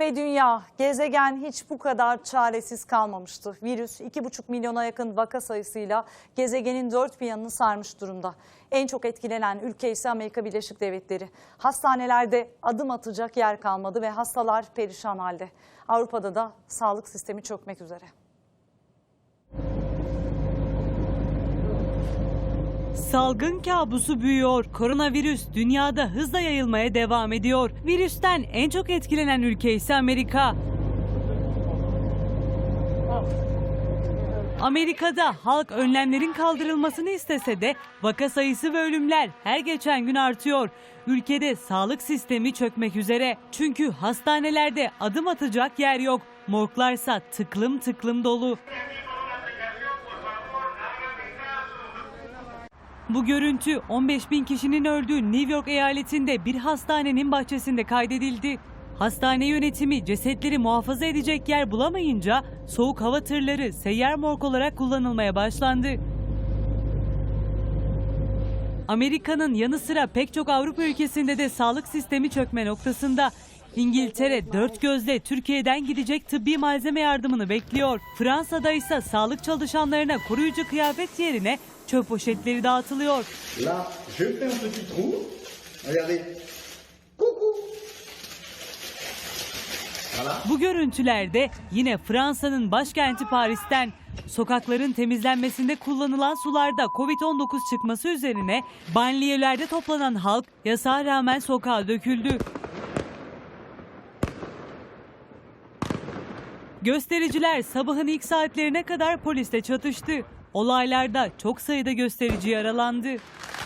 Ve dünya, gezegen hiç bu kadar çaresiz kalmamıştı. Virüs 2,5 milyona yakın vaka sayısıyla gezegenin dört bir yanını sarmış durumda. En çok etkilenen ülke ise Amerika Birleşik Devletleri. Hastanelerde adım atacak yer kalmadı ve hastalar perişan halde. Avrupa'da da sağlık sistemi çökmek üzere. Salgın kabusu büyüyor. Koronavirüs dünyada hızla yayılmaya devam ediyor. Virüsten en çok etkilenen ülke ise Amerika. Amerika'da halk önlemlerin kaldırılmasını istese de vaka sayısı ve ölümler her geçen gün artıyor. Ülkede sağlık sistemi çökmek üzere. Çünkü hastanelerde adım atacak yer yok. Morglarsa tıklım tıklım dolu. Bu görüntü 15 bin kişinin öldüğü New York eyaletinde bir hastanenin bahçesinde kaydedildi. Hastane yönetimi cesetleri muhafaza edecek yer bulamayınca soğuk hava tırları seyyar morg olarak kullanılmaya başlandı. Amerika'nın yanı sıra pek çok Avrupa ülkesinde de sağlık sistemi çökme noktasında. İngiltere dört gözle Türkiye'den gidecek tıbbi malzeme yardımını bekliyor. Fransa'da ise sağlık çalışanlarına koruyucu kıyafet yerine çöp poşetleri dağıtılıyor. Là, je fais un petit trou. Regardez. Coucou. Voilà. Bu görüntülerde yine Fransa'nın başkenti Paris'ten sokakların temizlenmesinde kullanılan sularda Covid-19 çıkması üzerine banliyölerde toplanan halk yasağa rağmen sokağa döküldü. Göstericiler sabahın ilk saatlerine kadar polisle çatıştı. Olaylarda çok sayıda gösterici yaralandı.